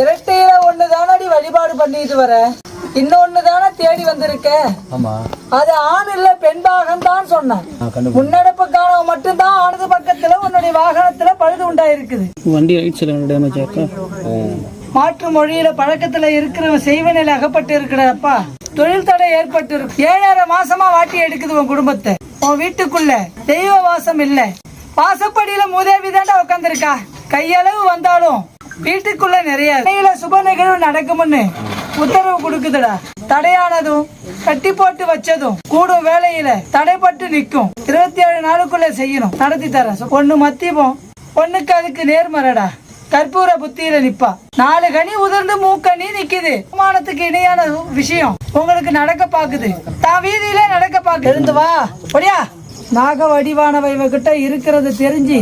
இரட்டையில ஒண்ணு தானடி வழிபாடு பண்ணிட்டு வர? இன்னொன்னு தானே தேடி வந்திருக்க? ஆமா. அது ஆண் இல்ல பெண் பாகம் தான் சொன்னான் நான் கண்டு முன்னடப்பு காணவன் மட்டும்தான் ஆனது பக்கத்துல உன்னுடைய வாகனத்துல பழுது உண்டாயிருக்குது. வண்டி ரைட் டேமேஜ் ஆயிருக்கா மாற்று மொழியில பழக்கத்துல இருக்கிறவன் செய்வனில் அகப்பட்டு இருக்கிறப்பா தொழில் தடை ஏற்பட்டு இருக்கு ஏழரை மாசமா வாட்டி எடுக்குது உன் குடும்பத்தை. உன் வீட்டுக்குள்ள தெய்வ வாசம் இல்ல. வாசப்படியில மூதேவி தாண்டா உட்காந்துருக்கா கையளவு வந்தாலும் வீட்டுக்குள்ள நிறைய சுப நிகழ்வு நடக்கும்னு உத்தரவு கொடுக்குதுடா. தடையானதும் கட்டி போட்டு வச்சதும் கூடும் வேலையில தடைப்பட்டு நிக்கும் இருபத்தி ஏழு நாளுக்குள்ள செய்யணும். நடத்தி தர ஒண்ணு மத்தியமும் ஒண்ணுக்கு அதுக்கு நேர்மறடா. கற்பூர புத்தியில நிப்பா. நாலு கனி உதிர்ந்து மூக்கனி நிக்குது. அவமானத்துக்கு இணையான விஷயம் உங்களுக்கு நடக்க பாக்குது. தான் வீதியில நடக்க பாக்கு எழுந்து வா. ஒடியா. நாக வடிவானவை இவகிட்ட இருக்கிறது தெரிஞ்சு